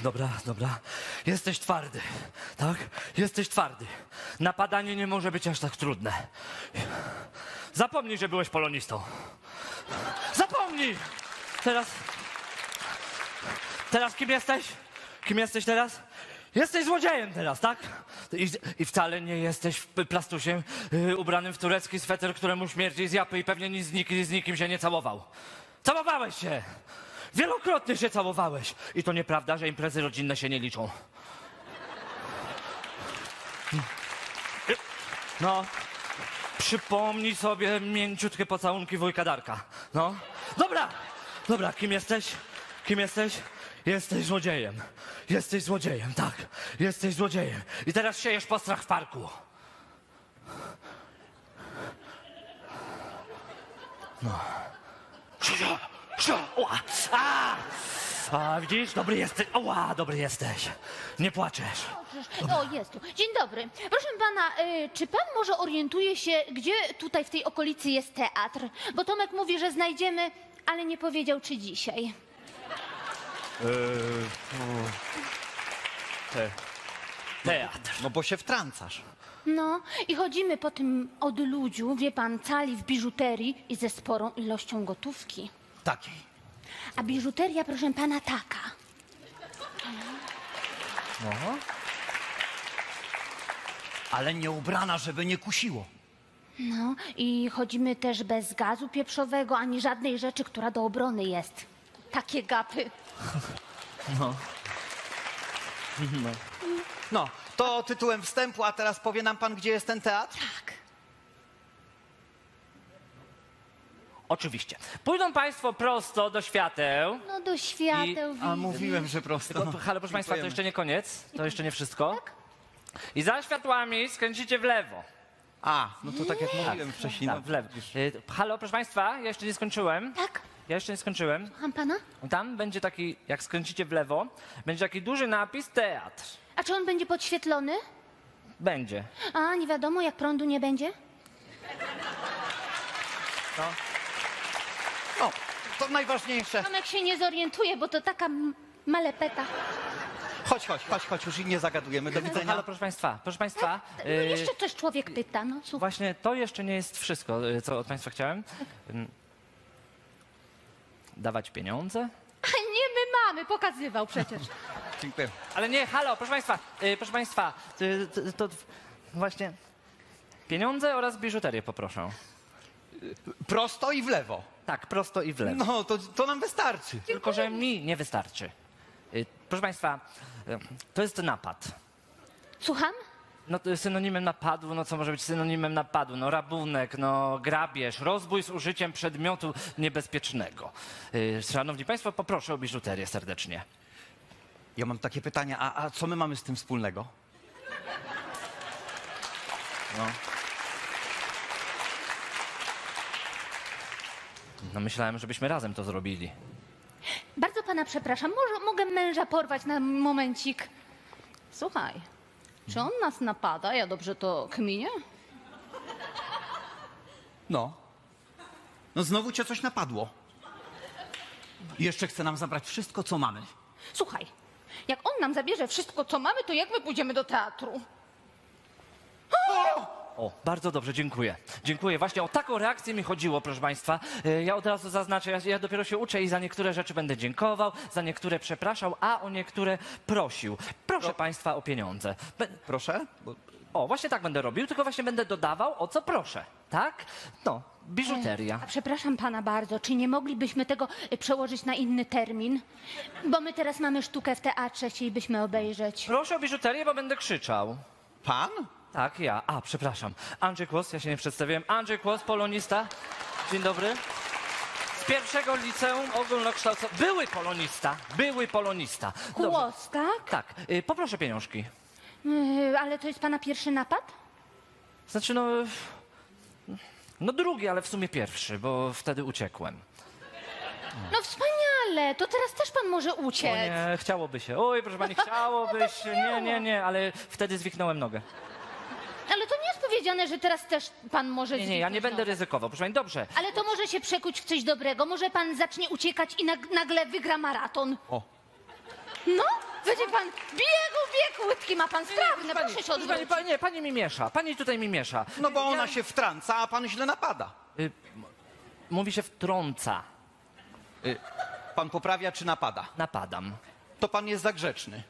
Dobra, dobra. Jesteś twardy, tak? Jesteś twardy. Napadanie nie może być aż tak trudne. Zapomnij, że byłeś polonistą. Zapomnij! Teraz. Teraz kim jesteś? Kim jesteś teraz? Jesteś złodziejem teraz, tak? I, i wcale nie jesteś plastusiem yy, ubranym w turecki sweter, któremu śmierdzi z japy i pewnie ni z, nik, z nikim się nie całował. Całowałeś się! Wielokrotnie się całowałeś. I to nieprawda, że imprezy rodzinne się nie liczą. No, przypomnij sobie mięciutkie pocałunki wujka Darka. No, dobra, dobra, kim jesteś? Kim jesteś? Jesteś złodziejem. Jesteś złodziejem, tak. Jesteś złodziejem. I teraz siejesz postrach w parku. No. Sio, ła, a! A, widzisz? Dobry jesteś. Ła, dobry jesteś. Nie płaczesz. O, jest tu. Dzień dobry. Proszę pana, y, czy pan może orientuje się, gdzie tutaj w tej okolicy jest teatr? Bo Tomek mówi, że znajdziemy, ale nie powiedział, czy dzisiaj. Te. Teatr. No bo się wtrącasz. No, i chodzimy po tym odludziu, wie pan, cali w biżuterii i ze sporą ilością gotówki. Takiej. A biżuteria, proszę pana, taka. Ale nie ubrana, żeby nie kusiło. No, i chodzimy też bez gazu pieprzowego, ani żadnej rzeczy, która do obrony jest. Takie gapy. No, to tytułem wstępu, a teraz powie nam pan, gdzie jest ten teatr? Oczywiście. Pójdą Państwo prosto do świateł. No do świateł I- A widzę. mówiłem, że prosto. Tylko, halo, proszę Państwa, to jeszcze nie koniec. To jeszcze nie wszystko. Tak? I za światłami skręcicie w lewo. A, no to tak jak mówiłem wcześniej. Tak, No, w lewo. Y, Halo, proszę Państwa, ja jeszcze nie skończyłem. Tak? Ja jeszcze nie skończyłem. Słucham pana? Tam będzie taki, jak skręcicie w lewo, będzie taki duży napis teatr. A czy on będzie podświetlony? Będzie. A, nie wiadomo, jak prądu nie będzie? no, to najważniejsze. Tomek się nie zorientuje, bo to taka m- malepeta. Chodź, chodź, chodź, chodź, już i nie zagadujemy. Do widzenia. proszę Państwa, proszę Państwa. No y, jeszcze coś człowiek pyta, no słuchaj. Właśnie to jeszcze nie jest wszystko, y, co od Państwa chciałem. Ym, Dawać pieniądze? A nie my mamy, pokazywał przecież. Dziękuję. Ale nie, halo, proszę Państwa, y, proszę Państwa, y, to, to właśnie pieniądze oraz biżuterię poproszę. Prosto i w lewo. Tak, prosto i w lewo. No, to, to nam wystarczy. Tylko, że mi nie wystarczy. Y, Proszę Państwa, y, to jest napad. Słucham? No to jest synonimem napadu, no co może być synonimem napadu? No rabunek, no grabież, rozbój z użyciem przedmiotu niebezpiecznego. Y, Szanowni Państwo, poproszę o biżuterię serdecznie. Ja mam takie pytanie, a, a co my mamy z tym wspólnego? No. Myślałem, żebyśmy razem to zrobili. Bardzo pana przepraszam, może mogę męża porwać na momencik? Słuchaj, czy on nas napada? Ja dobrze to kminię? No. No znowu cię coś napadło. I jeszcze chce nam zabrać wszystko, co mamy. Słuchaj, jak on nam zabierze wszystko, co mamy, to jak my pójdziemy do teatru? O, bardzo dobrze, dziękuję. Dziękuję. Właśnie o taką reakcję mi chodziło, proszę Państwa. Y, Ja od razu zaznaczę, ja, ja dopiero się uczę i za niektóre rzeczy będę dziękował, za niektóre przepraszał, a o niektóre prosił. Proszę Państwa o pieniądze. Be- Proszę? Bo... o, właśnie tak będę robił, tylko właśnie będę dodawał, o co proszę. Tak? No, biżuteria. A przepraszam pana bardzo, czy nie moglibyśmy tego y, przełożyć na inny termin? Bo my teraz mamy sztukę w teatrze, chcielibyśmy obejrzeć. Proszę o biżuterię, bo będę krzyczał. Pan? Tak, ja. A, przepraszam. Andrzej Kłos, ja się nie przedstawiłem. Andrzej Kłos, polonista. Dzień dobry. Z pierwszego liceum ogólnokształcącego. Były polonista. Były polonista. Dobrze. Kłos, tak? Tak, y, poproszę pieniążki. Yy, ale to jest pana pierwszy napad? Znaczy, no. No drugi, ale w sumie pierwszy, bo wtedy uciekłem. No wspaniale, to teraz też pan może O uciec. nie, chciałoby się. Oj, proszę pani, chciałoby się. Nie, nie, nie, ale wtedy zwichnąłem nogę. Ale to nie jest powiedziane, że teraz też pan może Nie, nie, ja nie będę ryzykował. Proszę pani, dobrze. Ale to może się przekuć w coś dobrego. Może pan zacznie uciekać i nag nagle wygra maraton. O. No, będzie pan biegł, biegł, łydki ma pan sprawne, proszę się pani, odwrócić. pani, nie, pani mi miesza, pani tutaj mi miesza. No bo ona się wtrąca, a pan źle napada. Y, m- mówi się wtrąca. Pan poprawia czy napada? Napadam. To pan jest za grzeczny.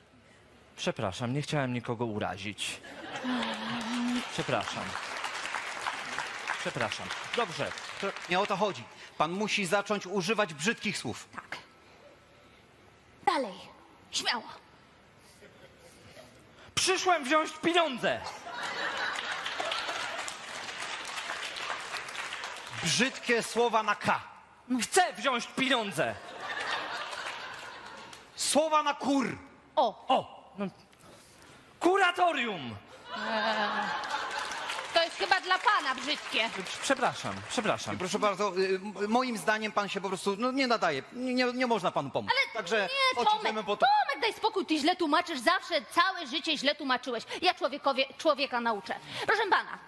Przepraszam, nie chciałem nikogo urazić. Przepraszam. Przepraszam. Dobrze. To, Nie o to chodzi. Pan musi zacząć używać brzydkich słów. Tak. Dalej, śmiało. przyszłem wziąć pieniądze. Brzydkie słowa na K. Chcę wziąć pieniądze. Słowa na kur. O, O! No. Kuratorium! to jest chyba dla pana brzydkie. Przepraszam, przepraszam. Proszę bardzo, y, m- moim zdaniem pan się po prostu no, nie nadaje. Nie, nie, nie można panu pomóc. Ale Także nie, Tomek, po to. Tomek, daj spokój, ty źle tłumaczysz, zawsze całe życie źle tłumaczyłeś. Ja człowiekowie, człowieka nauczę. Proszę pana,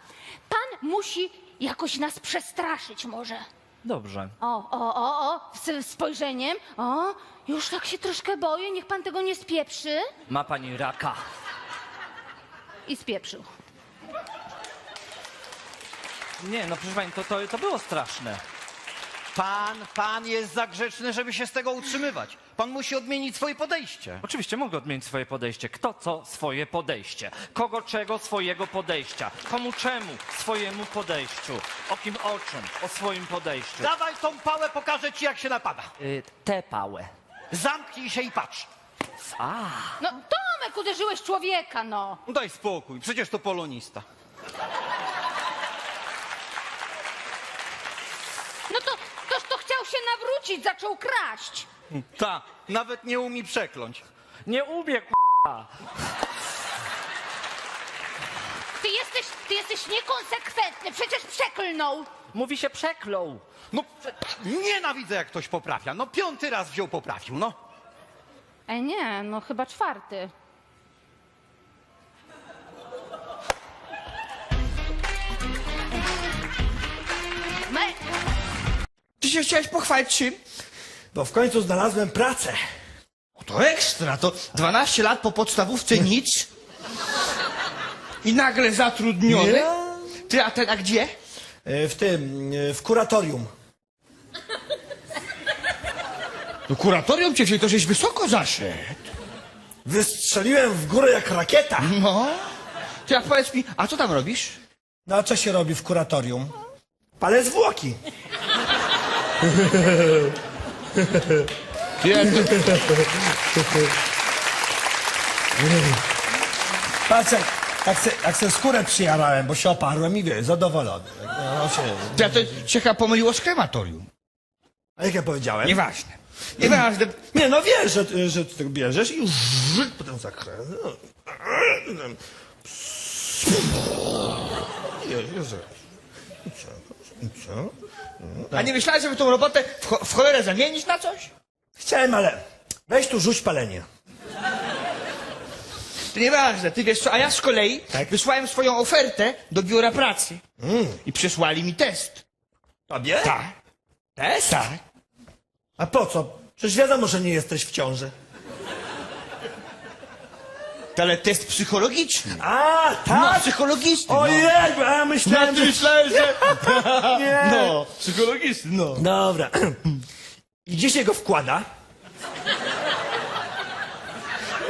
pan musi jakoś nas przestraszyć może. Dobrze. O, o, o, o, z spojrzeniem. O, już tak się troszkę boję, niech pan tego nie spieprzy. Ma pani raka. I spieprzył. Nie, no proszę pani, to, to, to było straszne. Pan, pan jest za grzeczny, żeby się z tego utrzymywać. Pan musi odmienić swoje podejście. Oczywiście mogę odmienić swoje podejście. Kto co swoje podejście? Kogo czego swojego podejścia? Komu czemu swojemu podejściu? O kim o czym? O swoim podejściu. Dawaj tą pałę, pokażę ci jak się napada. Y, tę pałę. Zamknij się i patrz. A, No, Tomek, uderzyłeś człowieka, no. No Daj spokój, przecież to polonista. No to, toż to chciał nawrócić, zaczął kraść. Ta, nawet nie umie przekląć. nie ubiegł. k***a. Ty jesteś, ty jesteś niekonsekwentny, przecież przeklnął. Mówi się przeklął. No, nienawidzę jak ktoś poprawia. No piąty raz wziął, poprawił, no. E nie, no chyba czwarty. Się chciałeś pochwalić czym? Bo w końcu znalazłem pracę. O, to ekstra, to 12 lat po podstawówce nic. I nagle zatrudniony. Nie. Ty, a ten, a gdzie? E, W tym, e, w kuratorium. No kuratorium cię wzięli, to żeś wysoko zaszedł. Wystrzeliłem w górę jak rakieta. No. Ty, a powiedz mi, a co tam robisz? No a co się robi w kuratorium? Palę zwłoki. Jak- Patrz, jak, jak, se, jak se skórę przyjarałem, bo się oparłem i wiesz, zadowolony. No, się, ty, a to się chyba pomyliło z krematorium. a jak ja powiedziałem? Nieważne. Nieważne. Nie, no wiesz, że, że ty tego bierzesz i już potem zakręt. No. Co? Co? A nie myślałeś, żeby tą robotę w, cho- w cholerę zamienić na coś? Chciałem, ale weź tu rzuć palenie. To nieważne, ty wiesz co, a ja z kolei Tak. wysłałem swoją ofertę do biura pracy. I przesłali mi test. Tobie? Tak. Test? Tak. A po co? Przecież wiadomo, że nie jesteś w ciąży. Ale test psychologiczny. A, No, tak? psychologiczny. no. Ojej, ja myślałem, ty że... myślałeś, że... Nie. No, psychologiczny, no. Dobra. I gdzie się go wkłada?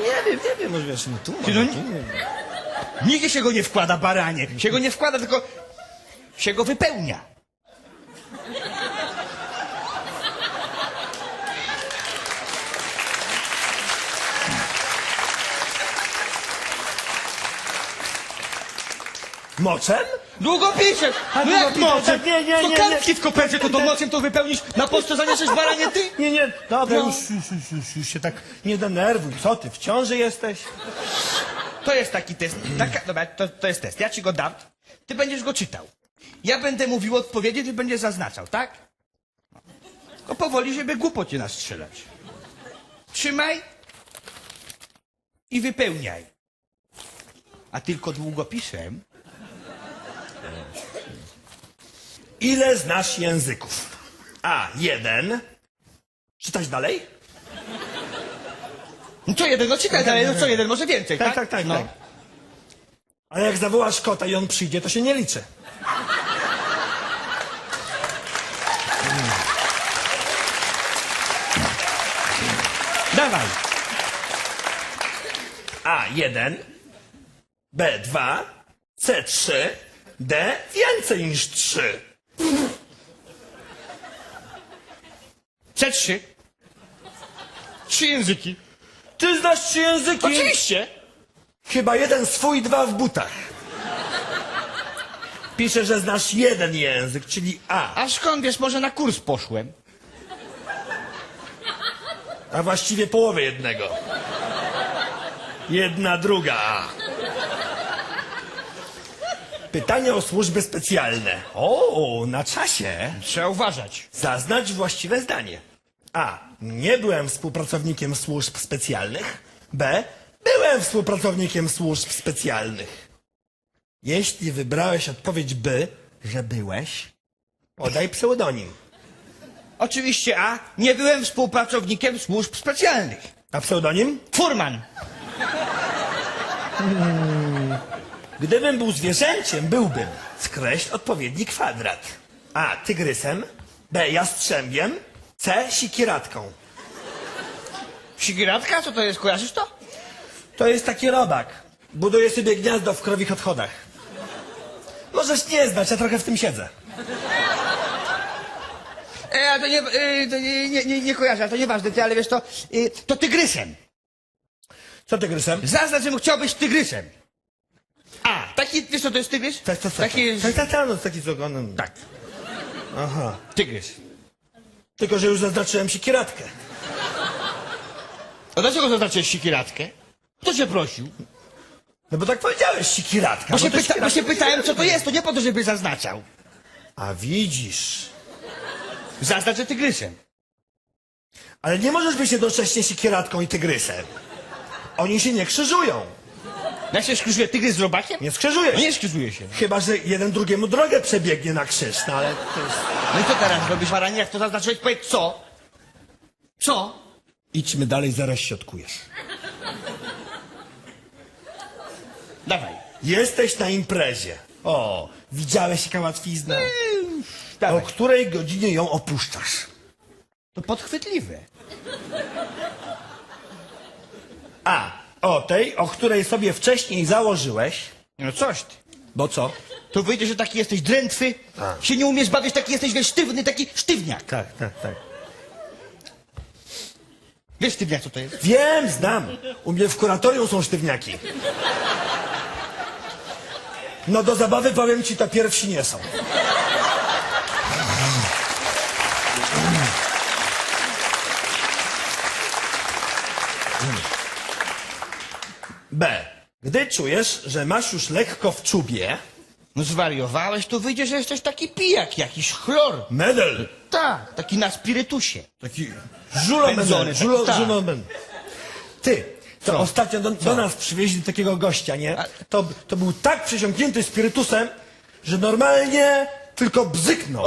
Nie wiem, nie wiem, może wiesz, no tu Ty, no, nie- Nigdzie się go nie wkłada, baranie. Się go nie wkłada, tylko się go wypełnia. Moczem? Długopisem! A No jak długopisem? mocem? Nie, nie, To nie, kartki w kopercie, to to mocem to wypełnisz, na pocztę zaniesiesz baranie ty? Nie, nie, dobra, No. już, już, już, już, już się tak nie denerwuj. Co ty, w ciąży jesteś? To jest taki test. Taka, dobra, to, to jest test. Ja ci go dam. Ty będziesz go czytał. Ja będę mówił odpowiedzi, ty będziesz zaznaczał, tak? Tylko powoli, żeby głupot nie nastrzelać. Trzymaj i wypełniaj. A tylko długopisem. Ile znasz języków? A, jeden. Czytać dalej? No co jeden, no czytaj dalej, no co jeden, może więcej, tak? Tak, tak, tak. No. tak. Ale jak zawołasz kota i on przyjdzie, to się nie liczy. Dawaj. A1, B2, C3, D więcej niż 3. C3. Trzy języki. Ty znasz trzy języki? Oczywiście. Chyba jeden swój, dwa w butach. Pisze, że znasz jeden język, czyli A, A skąd wiesz, może na kurs poszłem? a właściwie połowę jednego. Jedna druga A. Pytanie o służby specjalne. O, na czasie. Trzeba uważać. Zaznacz właściwe zdanie. A. Nie byłem współpracownikiem służb specjalnych. B. Byłem współpracownikiem służb specjalnych. Jeśli wybrałeś odpowiedź B, że byłeś, podaj pseudonim. Oczywiście A. Nie byłem współpracownikiem służb specjalnych. A pseudonim? Furman. Gdybym był zwierzęciem, byłbym. Skreśl odpowiedni kwadrat. A. Tygrysem. B. Jastrzębiem. C. Sikiratką. Sigiratka? Co to jest, kojarzysz to? To jest taki robak. Buduje sobie gniazdo w krowich odchodach. Możesz nie znać, ja trochę w tym siedzę. E, a to nie, e, to nie, nie, nie, nie kojarzę, ale to nieważne, ty, ale wiesz to, e, to tygrysem. Co tygrysem? Zaznacz, że chciał być tygrysem. A, taki, wiesz co to jest tygrys? Tak, tak, tak. Taki Tak, tak, tak, no, taki z ogonem. Tak. Aha. tygrys. Tylko, że już zaznaczyłem siekieratkę. A dlaczego zaznaczyłeś sikiratkę? Kto cię prosił? No bo tak powiedziałeś, sikiratka. Bo, się, to pyta, bo sikiratka się pytałem, co to jest, to nie po to, żeby zaznaczał. A widzisz. Zaznacz, że tygrysem. Ale nie możesz być jednocześnie sikieratką i tygrysem. Oni się nie krzyżują. Jak się skrzyżuje tygrys z robakiem? Nie skrzyżuje No się. nie skrzyżuje się. Chyba, że jeden drugiemu drogę przebiegnie na krzyż, no ale to jest... No i co teraz robisz, Baranie, jak to zaznaczyłeś? Powiedz co? Co? Idźmy dalej, zaraz środkujesz. Dawaj. Jesteś na imprezie. O, widziałeś jaka łatwizna? O Dawaj. której godzinie ją opuszczasz? To podchwytliwe. A, o tej, o której sobie wcześniej założyłeś. No coś ty. Bo co? To wyjdzie, że taki jesteś drętwy, się nie umiesz bawić, taki jesteś, wiesz, sztywny, taki sztywniak. Tak, tak, tak. Wiesz, sztywniak, co to jest? Wiem, znam. U mnie w kuratorium są sztywniaki. No do zabawy powiem ci, to pierwsi nie są. B. Gdy czujesz, że masz już lekko w czubie, No zwariowałeś, to wyjdzie, że jesteś taki pijak, jakiś chlor. medel, Tak, taki na spirytusie. taki żulomedel, Pędzony, żulo, tak. Ty, to Co? ostatnio do, do nas przywieźli takiego gościa, nie? To, to był tak przesiąknięty spirytusem, że normalnie tylko bzyknął.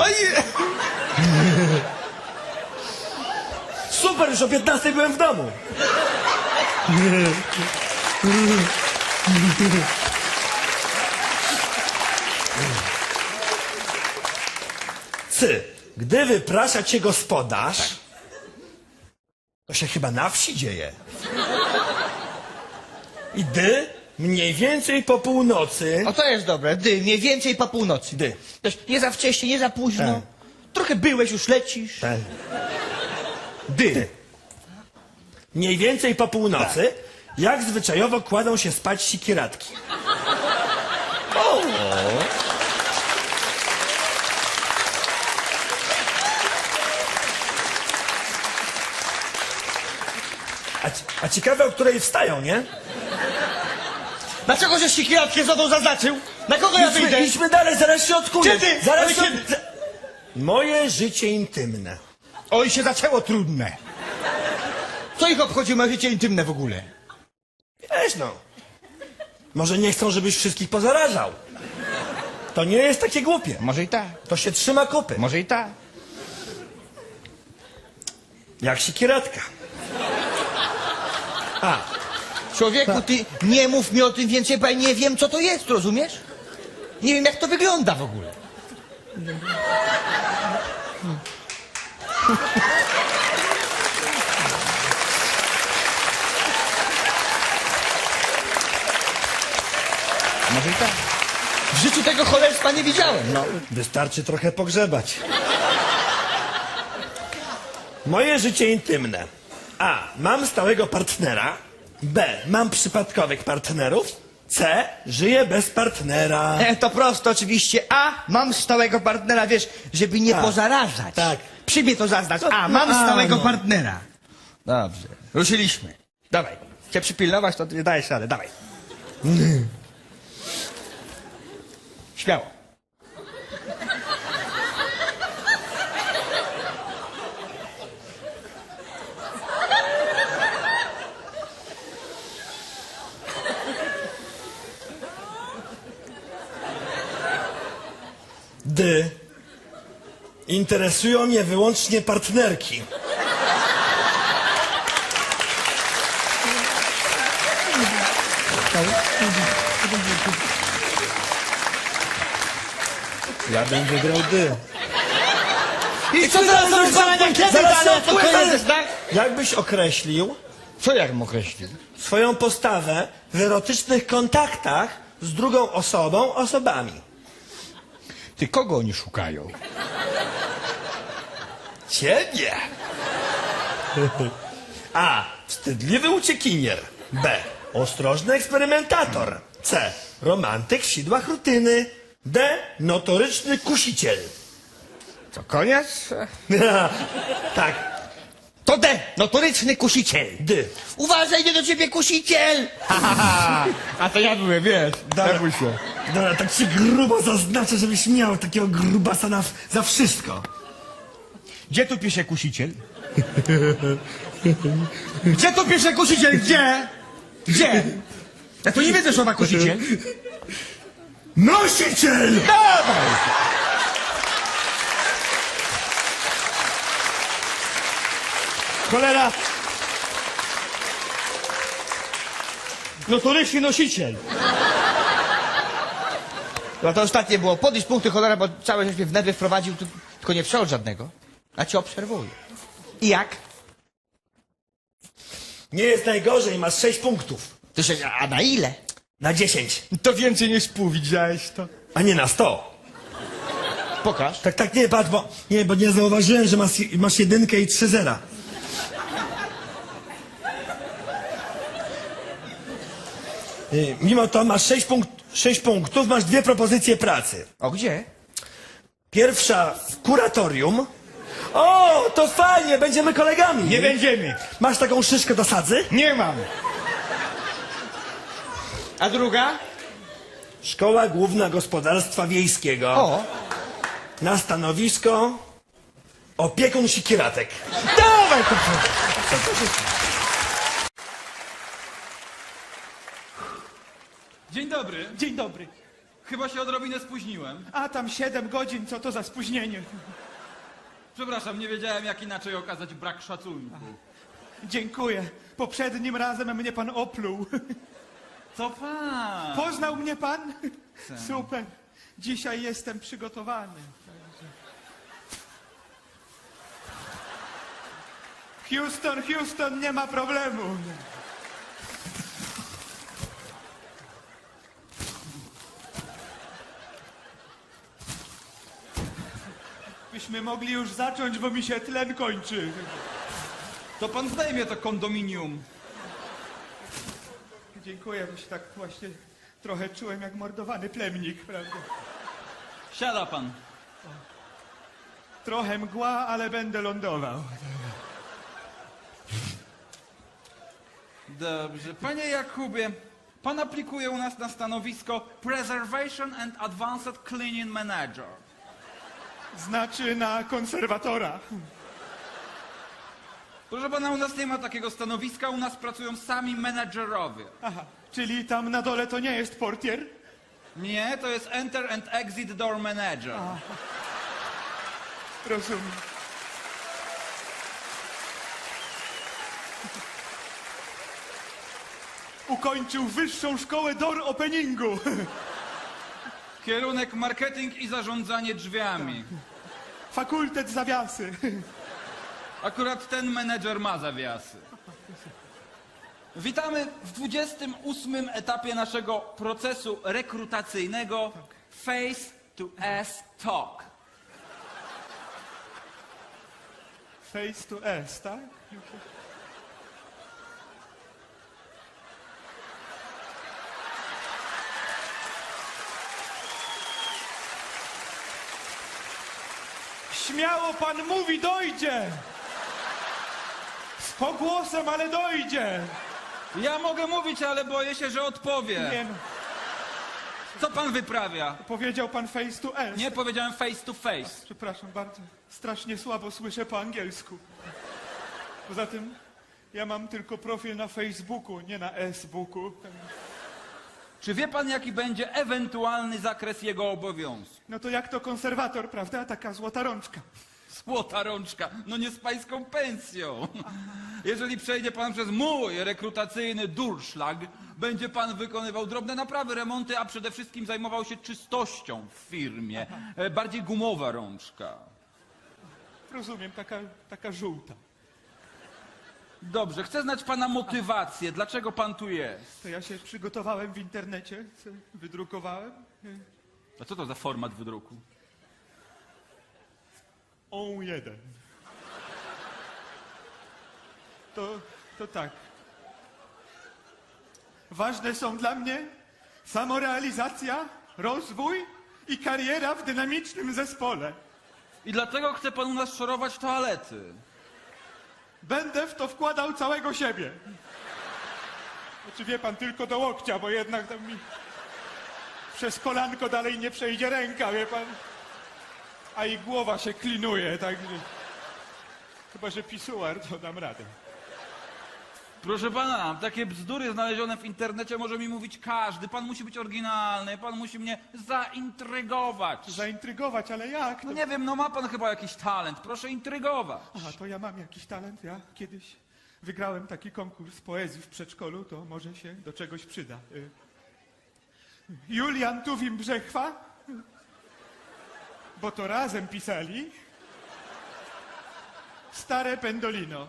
Super, już o 15 byłem w domu. Cy, gdy wyprasza cię gospodarz, to się chyba na wsi dzieje. I dy, mniej więcej po północy, O to jest dobre, dy, mniej więcej po północy. Dy. Wiesz, nie za wcześnie, nie za późno. Tak. Trochę byłeś, już lecisz. Tak. Dy. mniej więcej po północy, jak zwyczajowo kładą się spać sikiratki. A, ci- a ciekawe, o której wstają, nie? Dlaczego żeś sikiratkę znowu zaznaczył? Na kogo ja wyjdę? Idźmy, idźmy dalej, zaraz się odkuję. Zaraz Ale się... kiedy? za- Moje życie intymne. Oj, się zaczęło trudne. Co ich obchodzi moje życie intymne w ogóle? Wiesz no. Może nie chcą, żebyś wszystkich pozarażał. To nie jest takie głupie. Może i tak, To się trzyma kupy. może i tak. Jak sikiratka. A, Człowieku, ty nie mów mi o tym więcej, bo ja nie wiem, co to jest, rozumiesz? Nie wiem, jak to wygląda w ogóle. Może i tak. W życiu tego cholerstwa nie widziałem, no. wystarczy trochę pogrzebać. Moje życie intymne. A. Mam stałego partnera. B. Mam przypadkowych partnerów. C. Żyję bez partnera. E, to prosto oczywiście. A, mam stałego partnera, wiesz, żeby nie Tak. pozarażać. Tak. Przy mnie to zaznacz. A, No, mam a, stałego no. partnera. Dobrze. Ruszyliśmy. Dawaj. Cię przypilnować, to ty dajesz radę. Dawaj. Śmiało. D. Interesują mnie wyłącznie partnerki. Ja bym wybrał D. I co teraz zrobisz z panem Kiedy Zaraz dalej? To koniec, tak? Jakbyś określił Co jak mu określił? swoją postawę w erotycznych kontaktach z drugą osobą, osobami? Ty kogo oni szukają? Ciebie! A. Wstydliwy uciekinier. B. Ostrożny eksperymentator. C. Romantyk w sidłach rutyny. D. Notoryczny kusiciel. Co, koniec? tak, To D, notoryczny kusiciel. D. Uważaj, nie do ciebie kusiciel! Ha, ha, ha. A to ja byłem, wiesz. Dobra, dobra, tak się grubo zaznaczę, żebyś miał takiego grubasa na, za wszystko. Gdzie tu pisze kusiciel? Gdzie tu pisze kusiciel? Gdzie? Gdzie? Ja tu nie wiedzę słowa kusiciel. Nosiciel! Dawaj! Cholera! Notoryczny nosiciel. No to ostatnie było. Podnieś punkty cholera, bo całe żeś mnie w nerwy wprowadził, tu- tylko nie przełóż żadnego. A cię obserwuję. I jak? Nie jest najgorzej, masz 6 punktów. To się, a na ile? Na 10, To więcej niż pół, widziałeś to? a nie na 100. Pokaż. Tak, tak, nie, patrz, bo nie, bo nie zauważyłem, że masz, masz jedynkę i trzy zera. Y, Mimo to masz 6 punkt, sześć punktów, masz dwie propozycje pracy. O, gdzie? Pierwsza w kuratorium. O, to fajnie, będziemy kolegami. Nie będziemy. Masz taką szyszkę do sadzy? Nie mam. A druga? Szkoła Główna Gospodarstwa Wiejskiego. O. Na stanowisko opiekun sikieratek. Dawaj to. Dzień dobry. Dzień dobry. Chyba się odrobinę spóźniłem. A tam 7 godzin, co to za spóźnienie? Przepraszam, nie wiedziałem jak inaczej okazać brak szacunku. Dziękuję. Poprzednim razem mnie pan opluł. Co pan? Poznał mnie pan? Super. Dzisiaj jestem przygotowany. Houston, Houston, nie ma problemu. Byśmy mogli już zacząć, bo mi się tlen kończy. To pan zdejmie to kondominium. Dziękuję, bo się tak właśnie trochę czułem jak mordowany plemnik, prawda? Siada pan. Trochę mgła, ale będę lądował. Dobrze. Panie Jakubie, pan aplikuje u nas na stanowisko Preservation and Advanced Cleaning Manager. Znaczy na konserwatora. Proszę pana, u nas nie ma takiego stanowiska, u nas pracują sami menedżerowie. Aha, czyli tam na dole to nie jest portier? Nie, to jest Enter and Exit Door Manager. Rozumiem. ukończył wyższą szkołę door openingu. Kierunek marketing i zarządzanie drzwiami. Fakultet zawiasy. Akurat ten menedżer ma zawiasy. Witamy w 28 etapie naszego procesu rekrutacyjnego Face to S Talk. Face to S, tak? Śmiało pan mówi, dojdzie! Z pogłosem, ale dojdzie! Ja mogę mówić, ale boję się, że odpowie. Nie no, Co pan wyprawia? powiedział pan face to S. Nie powiedziałem face to face. Przepraszam bardzo, strasznie słabo słyszę po angielsku. Poza tym, ja mam tylko profil na Facebooku, nie na S-booku. Czy wie pan, jaki będzie ewentualny zakres jego obowiązków? No to jak to konserwator, prawda? Taka złota rączka. Złota rączka, no nie z pańską pensją. Jeżeli przejdzie pan przez mój rekrutacyjny durszlag, będzie pan wykonywał drobne naprawy, remonty, a przede wszystkim zajmował się czystością w firmie. E, Bardziej gumowa rączka. Rozumiem, taka, taka żółta. Dobrze, chcę znać pana motywację. Dlaczego pan tu jest? To ja się przygotowałem w internecie, sobie wydrukowałem. A co to za format wydruku? On jeden. To, to tak. Ważne są dla mnie samorealizacja, rozwój i kariera w dynamicznym zespole. I dlatego chce pan u nas szorować toalety. Będę w to wkładał całego siebie. Znaczy wie pan, tylko do łokcia, bo jednak tam mi przez kolanko dalej nie przejdzie ręka, wie pan. A i głowa się klinuje, także... Chyba, że pisuar, to dam radę. Proszę pana, takie bzdury znalezione w internecie może mi mówić każdy. Pan musi być oryginalny, pan musi mnie zaintrygować. Zaintrygować, ale jak? To... No nie wiem, no ma pan chyba jakiś talent. Proszę intrygować. Aha, to ja mam jakiś talent. Ja kiedyś wygrałem taki konkurs poezji w przedszkolu, to może się do czegoś przyda. Y, Julian Tuwim Brzechwa, bo to razem pisali. Stare Pendolino.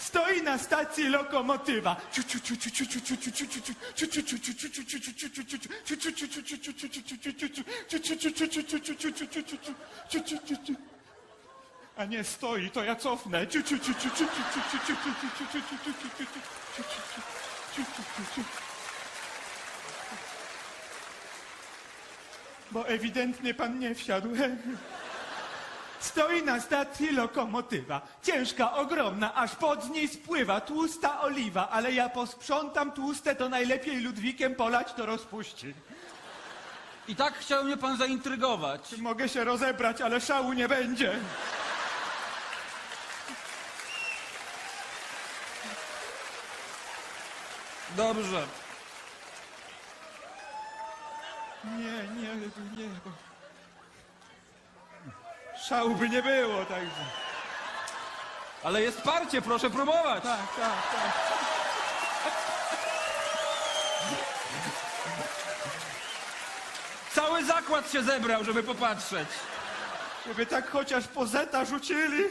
Stoi na stacji lokomotywa. A nie stoi, to ja cofnę. Bo ewidentnie pan nie wsiadł. Stoi na stacji lokomotywa. Ciężka, ogromna, aż pod niej spływa tłusta oliwa, ale ja posprzątam tłuste, to najlepiej Ludwikiem polać to rozpuści. I tak chciał mnie pan zaintrygować. Mogę się rozebrać, ale szału nie będzie. Dobrze. Nie, nie, nie, bo... Szału by nie było, także... Ale jest parcie, proszę próbować. Tak, tak, tak. Cały zakład się zebrał, żeby popatrzeć. Żeby tak chociaż po zeta rzucili.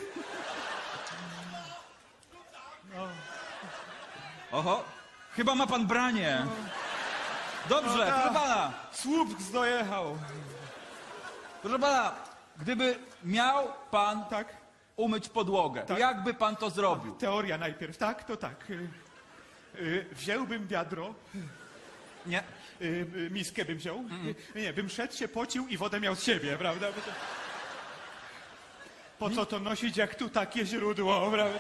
Oho, chyba ma pan branie. Dobrze, No tak. proszę pana. Słup dojechał. Proszę pana, gdyby miał pan Tak? umyć podłogę, Tak. jak by pan to zrobił? Teoria najpierw, tak? To tak. Y, y, wziąłbym wiadro, Nie. y, y, miskę bym wziął. Y, nie, bym szedł, się pocił i wodę miał z siebie, prawda? Bo to... Po co to nosić, jak tu takie źródło, prawda?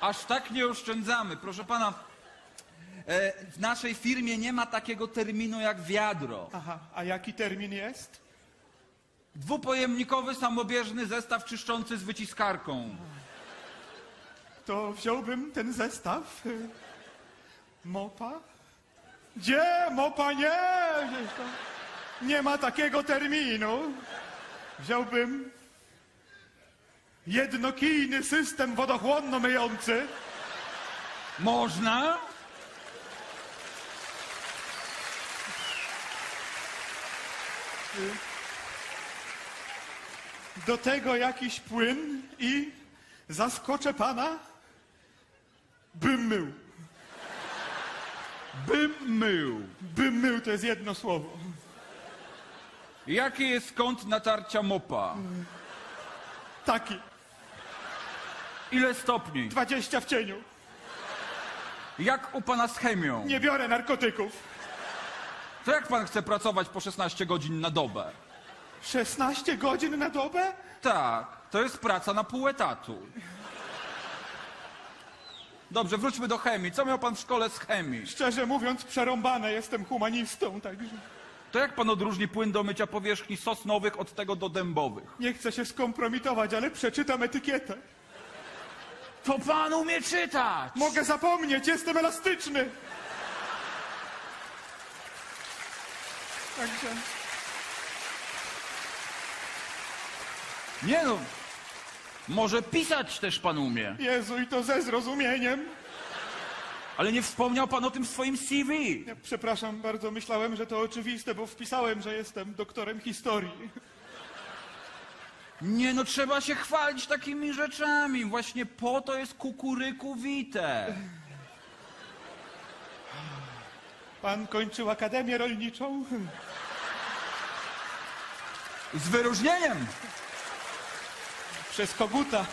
Aż tak nie oszczędzamy. Proszę pana, e, w naszej firmie nie ma takiego terminu jak wiadro. Aha, a jaki termin jest? Dwupojemnikowy, samobieżny zestaw czyszczący z wyciskarką. To wziąłbym ten zestaw. y, Mopa? Gdzie? Mopa nie! Gdzieś tam. Nie ma takiego terminu. Wziąłbym jednokijny system wodochłonno-myjący. Można? Do tego jakiś płyn i zaskoczę pana, bym mył. Bym mył. Bym mył to jest jedno słowo. Jaki jest kąt natarcia mopa? Taki, Ile stopni? 20 w cieniu. Jak u pana z chemią? Nie biorę narkotyków. To jak pan chce pracować po 16 godzin na dobę? 16 godzin na dobę? Tak, to jest praca na pół etatu. Dobrze, wróćmy do chemii. Co miał pan w szkole z chemii? Szczerze mówiąc, przerąbane jestem humanistą, także To jak pan odróżni płyn do mycia powierzchni sosnowych od tego do dębowych? nie chcę się skompromitować, ale przeczytam etykietę. To pan umie czytać! Mogę zapomnieć, jestem elastyczny. Także Nie no, może pisać też pan umie. Jezu, i to ze zrozumieniem. Ale nie wspomniał pan o tym w swoim CV. Ja, przepraszam bardzo, myślałem, że to oczywiste, bo wpisałem, że jestem doktorem historii. Nie no, trzeba się chwalić takimi rzeczami. Właśnie po to jest kukuryku wite. Pan kończył akademię rolniczą? Z wyróżnieniem. Przez koguta.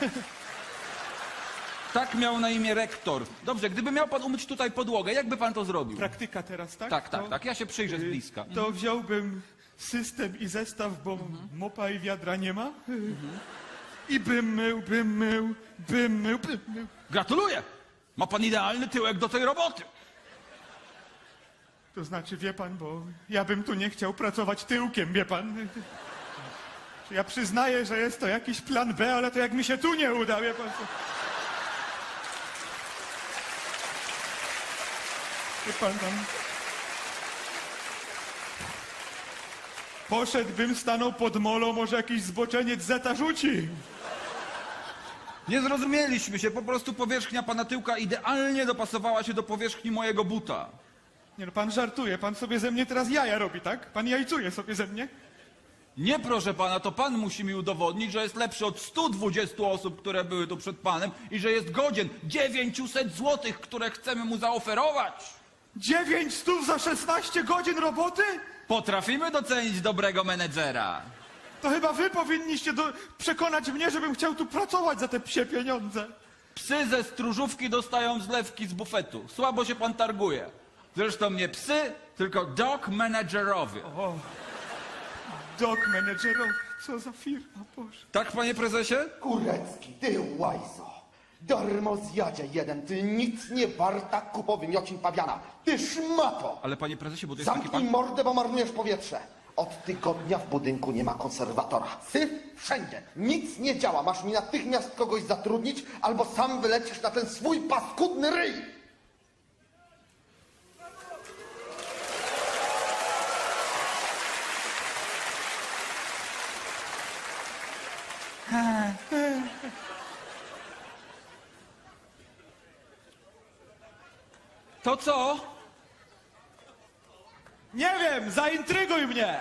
Tak miał na imię rektor. Dobrze, gdyby miał pan umyć tutaj podłogę, jak by pan to zrobił? Praktyka teraz, tak? Tak, tak, To- tak. Ja się przyjrzę z bliska. To wziąłbym system i zestaw, bo mopa i wiadra nie ma. I bym mył, bym mył, bym mył, bym mył. Gratuluję! Ma pan idealny tyłek do tej roboty. To znaczy, wie pan, bo ja bym tu nie chciał pracować tyłkiem, wie pan. Ja przyznaję, że jest to jakiś plan B, ale to jak mi się tu nie uda, wie pan. Wie pan tam... Poszedłbym, stanął pod molą, może jakiś zboczeniec zeta rzuci. Nie zrozumieliśmy się, po prostu powierzchnia pana tyłka idealnie dopasowała się do powierzchni mojego buta. Nie no, pan żartuje, pan sobie ze mnie teraz jaja robi, tak? Pan jajcuje sobie ze mnie? Nie proszę pana, to pan musi mi udowodnić, że jest lepszy od 120 osób, które były tu przed panem i że jest godzien 900 złotych, które chcemy mu zaoferować. Dziewięć stów za 16 godzin roboty? Potrafimy docenić dobrego menedżera. To chyba wy powinniście do... przekonać mnie, żebym chciał tu pracować za te psie pieniądze. Psy ze stróżówki dostają zlewki z bufetu. Słabo się pan targuje. Zresztą nie psy, tylko dog managerowie. Dog managerowy, co za firma, Boże. Tak, panie prezesie? Kurecki, ty łajzo! Darmozjadzie jeden, ty nic nie warta kupo wymiocin pawiana! Ty szmato! Ale panie prezesie, bo to jest taki Zamknij pan... mordę, bo marnujesz powietrze! Od tygodnia w budynku nie ma konserwatora. Syf wszędzie. Nic nie działa. Masz mi natychmiast kogoś zatrudnić, albo sam wylecisz na ten swój paskudny ryj! To co? Nie wiem, zaintryguj mnie!